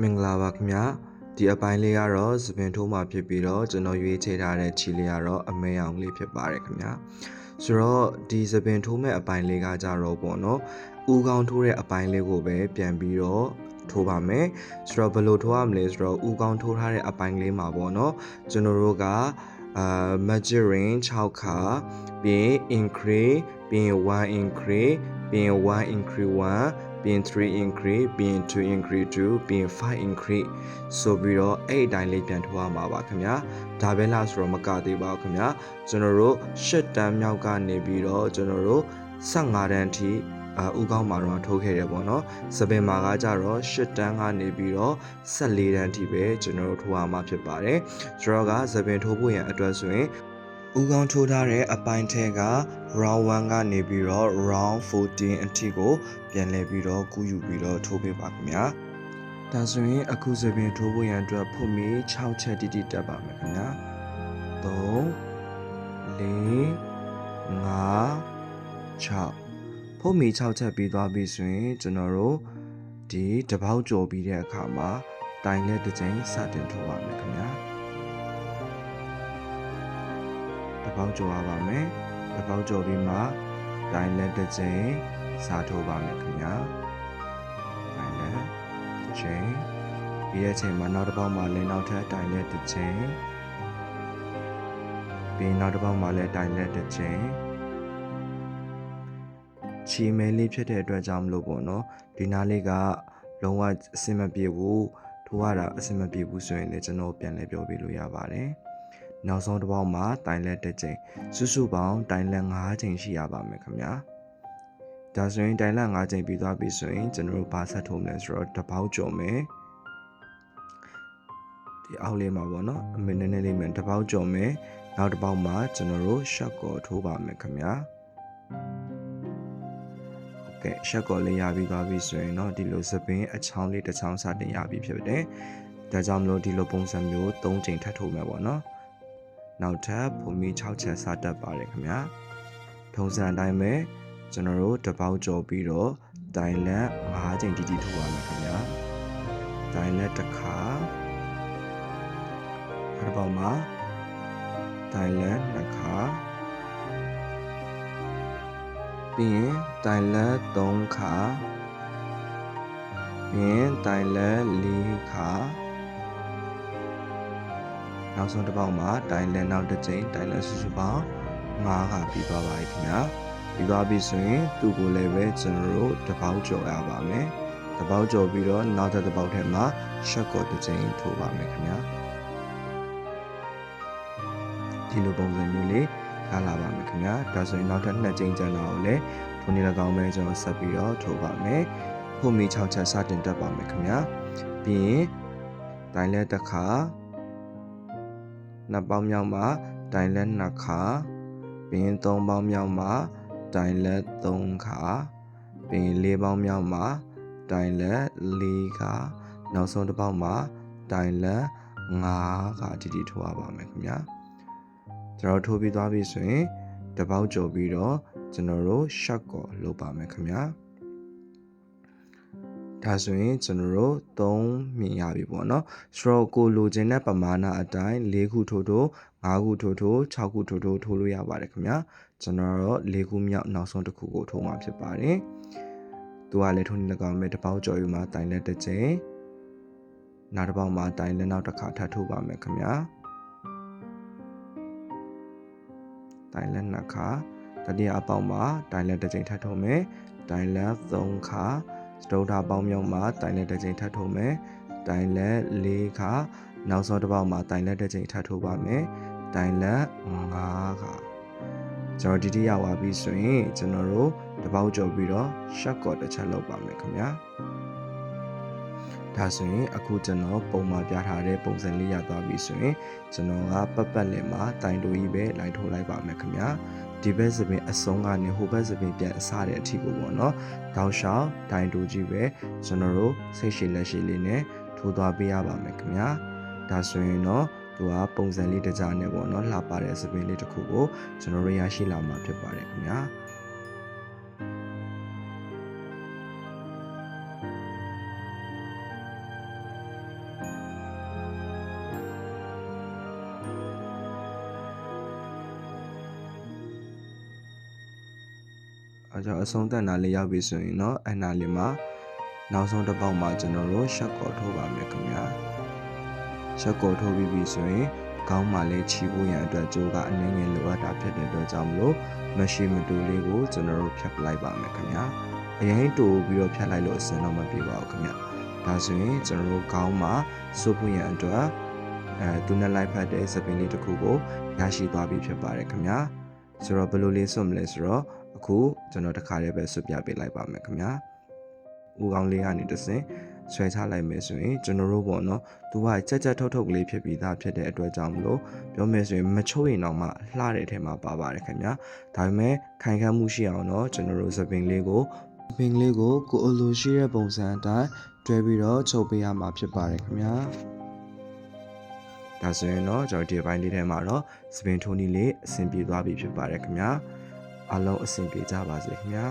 မင်္ဂလာပါခင်ဗျာဒီအပိုင်းလေးကတော့သပင်ထိုးမှာဖြစ်ပြီးတော့ကျွန်တော်ရွေးချယ်ထားတဲ့ခြေလေးကတော့အမဲအောင်လေးဖြစ်ပါတယ်ခင်ဗျာဆိုတော့ဒီသပင်ထိုးမဲ့အပိုင်းလေးကကြတော့ပေါ့နော်ဥကောင်းထိုးတဲ့အပိုင်းလေးကိုပဲပြန်ပြီးတော့ထိုးပါမယ်ဆိုတော့ဘယ်လိုထိုးရမလဲဆိုတော့ဥကောင်းထိုးထားတဲ့အပိုင်းလေးမှာပေါ့နော်ကျွန်တော်တို့ကအာ magic ring 6ခါပြီးရင် increase ပြီးရင်1 increase ပြီးရင်1 increase 1 ပြီးရင်3 increase ပြီးရင်2 increase 2ပြီးရင်5 increase ဆိုပြီးတော့အဲ့အတိုင်းလေးပြန်ထိုးရမှာပါခင်ဗျာဒါပဲလားဆိုတော့မကသေးပါဘူးခင်ဗျာကျွန်တော်တို့၈တန်းမြောက်ကနေပြီးတော့ကျွန်တော်တို့15တန်းထိအာဥကောင်းမှာတော့ထိုးခဲ့တယ်ပေါ့နော်စပင်မာကကြတော့၈တန်းကနေပြီးတော့14တန်းထိပဲကျွန်တော်တို့ထိုးရမှာဖြစ်ပါတယ်ဆိုတော့ကစပင်ထိုးဖို့ရန်အတွက်ဆိုရင် ဥကောင်းထိုးထားတဲ့အပိုင်းထဲက round 1ကနေပြီးတော့ round 14အထိကိုပြန်လည်ပြီးတော့ကူးယူပြီးတော့ထိုးပေးပါခင်ဗျာဒါဆိုရင်အခုစပင်ထိုးဖို့ရန်အတွက်ဖုတ်မီ6ချက်တိတိတက်ပါမယ်ခင်ဗျာ3 4 5 6ဖုတ်မီ6ချက်ပြီးသွားပြီဆိုရင်ကျွန်တော်တို့ဒီတပေါက်ကြော်ပြီးတဲ့အခါမှာတိုင်လက်တစ်ချိန်စတင်ထိုးပါမယ်ခင်ဗျာ တပေါက်ကြော်ရပါမယ်တပေါက်ကြော်ပြီးမှတိုင်လက်တစ်ချိန်စားထိုးပါမယ်ခင်ဗျာတိုင်လက်တစ်ချိန်ပြီးတဲ့အချိန်မှာနောက်တစ်ပေါက်မှာလည်းနောက်ထပ်တိုင်လက်တစ်ချိန်ပြီးနောက်တစ်ပေါက်မှာလည်းတိုင်လက်တစ်ချိန်ချီမဲလေးဖြစ်တဲ့အတွက်ကြောင့်မလို့ပေါ့နော်ဒီနားလေးကလုံးဝအဆင်မပြေဘူးထိုးရတာအဆင်မပြေဘူးဆိုရင်လည်းကျွန်တော်ပြန်လဲပြောပြလို့ရပါတယ် နောက်ဆုံးတစ်ပေါက်မှာတိုင်လက်တစ်ချိန်စုစုပေါင်းတိုင်လက်5ချိန်ရှိရပါမယ်ခင်ဗျာဒါဆိုရင်တိုင်လက်5ချိန်ပြီးသွားပြီဆိုရင်ကျွန်တော်တို့ဘာဆက်ထိုးမလဲဆိုတော့တစ်ပေါက်ကျော်မယ်ဒီအောက်လေးမှာပေါ့နော်အမေနည်းနည်းလေးမှတစ်ပေါက်ကျော်မယ်နောက်တစ်ပေါက်မှာကျွန်တော်တို့ရှော့ကော်ထိုးပါမယ်ခင်ဗျာကဲရှက်ကော်လေးရပြီးသွားပြီဆိုရင်တော့ဒီလိုစပင်းအချောင်းလေးတစ်ချောင်းစတင်ရပြီဖြစ်တယ်။ဒါကြောင့်မလို့ဒီလိုပုံစံမျိုး၃ချိန်ထပ်ထိုးမယ်ပေါ့နော်။ နောက်ထပ်ပုံမီ6ချက်စတက်ပါတယ်ခင်ဗျာ။ထုံစံအတိုင်းပဲကျွန်တော်တို့တစ်ပေါက်ကြော်ပြီးတော့တိုင်လက်5ချိန်တီးတီးထိုးပါမယ်ခင်ဗျာ။တိုင်လက်တစ်ခါတစ်ပေါက်မှာတိုင်လက်နှစ်ခါပြီးရင်တိုင်လက်3ခါပြီးရင်တိုင်လက်4ခါ နောက်ဆုံးတစ်ပေါက်မှာတိုင်လက်နောက်တစ်ကြိမ်တိုင်လက်စုစုပေါင်း5ခါပြီးသွားပါပြီခင်ဗျာပြီးသွားပြီဆိုရင်သူ့ကိုလည်းပဲကျွန်တော်တို့တစ်ပေါက်ကြော်ရပါမယ်တစ်ပေါက်ကြော်ပြီးတော့နောက်တစ်တစ်ပေါက်ထဲမှာရှက်ကော်တစ်ကြိမ်ထိုးပါမယ်ခင်ဗျာဒီလိုပုံစံမျိုးလေးရလာပါမယ်ခင်ဗျာဒါဆိုရင်နောက်ထပ်နှစ်ကြိမ်ကျန်တာကိုလည်းထိုနည်း၎င်းပဲကျွန်တော်ဆက်ပြီးတော့ထိုးပါမယ်ဖုန်မီ6ချက်စတင်တက်ပါမယ်ခင်ဗျာပြီးရင်တိုင်လက်တစ်ခါ နှစ်ပေါင်းမြောက်မှာတိုင်လက်နှစ်ခါပြီးရင်သုံးပေါင်းမြောက်မှာတိုင်လက်3ခါပြီးရင်လေးပေါင်းမြောက်မှာတိုင်လက်4ခါနောက်ဆုံးတစ်ပေါက်မှာတိုင်လက်5ခါတိတိထိုးရပါမယ်ခင်ဗျာကျွန်တော်ထိုးပြီးသွားပြီဆိုရင်တပေါက်ကြော်ပြီးတော့ကျွန်တော်တို့ shot ကိုလုပ်ပါမယ်ခင်ဗျာ ဒါဆိုရင်ကျွန်တော်တို့3မြင်ရပြီပေါ့နော်ဆိုတော့ကိုလိုချင်တဲ့ပမာဏအတိုင်း၄ခုထိုးထိုး၅ခုထိုးထိုး6ခုထိုးထိုးထိုးလို့ရပါတယ်ခင်ဗျာကျွန်တော်တော့၄ခုမြောက်နောက်ဆုံးတစ်ခုကိုထိုးမှာဖြစ်ပါတယ်သူကလည်းထိုးနေ၎င်းမဲ့တပေါက်ကြော်ယူမှာတိုင်လက်တစ်ချိန်နောက်တစ်ပေါက်မှာတိုင်လက်နောက်တစ်ခါထပ်ထိုးပါမယ်ခင်ဗျာတိုင်လက်နှစ်ခါတတိယအပေါက်မှာတိုင်လက်တစ်ချိန်ထပ်ထုံးမယ်တိုင်လက်3ခါ စတုထာပေါင်းမြောက်မှာတိုင်လက်တစ်ချိန်ထပ်ထုံးမယ်တိုင်လက်4ခါနောက်ဆုံးတစ်ပေါက်မှာတိုင်လက်တစ်ချိန်ထပ်ထိုးပါမယ်တိုင်လက်5ခါကျွန်တော်ဒီတိရောက်သွားပြီဆိုရင်ကျွန်တော်တို့တစ်ပေါက်ကြော်ပြီးတော့ shot ကော့တစ်ချက်လုပ်ပါမယ်ခင်ဗျာဒါဆိုရင်အခုကျွန်တော်ပုံမှာပြထားတဲ့ပုံစံလေးရသွားပြီဆိုရင်ကျွန်တော်ကပတ်ပတ်လည်မှာတိုင်တိုကြီးပဲလိုက်ထိုးလိုက်ပါမယ်ခင်ဗျာ ဒီဘက်စပင်အစုံကနေဟိုဘက်စပင်ပြန်အစတဲ့အထိကိုပေါ့နော်တောက်လျှောက်တိုင်တိုကြီးပဲကျွန်တော်တို့စိတ်ရှိလက်ရှိလေးနဲ့ထိုးသွားပေးရပါမယ်ခင်ဗျာဒါဆိုရင်တော့သူကပုံစံလေးတကြားနဲ့ပေါ့နော်လှပတဲ့စပင်လေးတစ်ခုကိုကျွန်တော်တို့ရရှိလာမှာဖြစ်ပါတယ်ခင်ဗျာ အဲကြောင့်အဆုံးသတ်နာလေးရောက်ပြီဆိုရင်တော့အဲ့နာလေးမှာနောက်ဆုံးတစ်ပေါက်မှာကျွန်တော်တို့ရှက်ကော်ထိုးပါမယ်ခင်ဗျာရှက်ကော်ထိုးပြီးပြီဆိုရင်ခေါင်းမှာလေးချီဖို့ရန်အတွက်ကြိုးကအနည်းငယ်လိုအပ်တာဖြစ်တဲ့အတွက်ကြောင့်မလို့မရှိမတူလေးကိုကျွန်တော်တို့ဖြတ်ပလိုက်ပါမယ်ခင်ဗျာအရင်တူပြီးတော့ဖြတ်လိုက်လို့အစင်တော့မပြေပါဘူးခင်ဗျာဒါဆိုရင်ကျွန်တော်တို့ခေါင်းမှာစိုးဖို့ရန်အတွက်အဲသူနဲ့လိုက်ဖက်တဲ့စပင်းလေးတစ်ခုကိုရရှိသွားပြီဖြစ်ပါတယ်ခင်ဗျာ ဆိုတော့ဘယ်လိုလေးစွတ်မလဲဆိုတော့အခုကျွန်တော်တစ်ခါတည်းပဲစွတ်ပြပေးလိုက်ပါမယ်ခင်ဗျာဦးကောင်းလေးကနေတစ်စင်ဆွဲချလိုက်မယ်ဆိုရင်ကျွန်တော်တို့ပေါ့နော်သူကကြက်ကြက်ထုတ်ထုတ်ကလေးဖြစ်ပြီးသားဖြစ်တဲ့အတွက်ကြောင့်မလို့ပြောမယ်ဆိုရင်မချိုးရင်တော့မှလှတဲ့အထဲမှာပါပါတယ်ခင်ဗျာဒါပေမဲ့ခိုင်ခန့်မှုရှိအောင်တော့ကျွန်တော်တို့စပင်လေးကိုစပင်လေးကိုကိုအလိုရှိတဲ့ပုံစံအတိုင်းတွဲပြီးတော့ချုပ်ပေးရမှာဖြစ်ပါတယ်ခင်ဗျာ ဒါဆိုရင်တော့ကျွန်တော်ဒီဘိုင်းလေးထဲမှာတော့စပင်ထိုးနည်းလေးအဆင်ပြေသွားပြီဖြစ်ပါတယ်ခင်ဗျာအားလုံးအဆင်ပြေကြပါစေခင်ဗျာ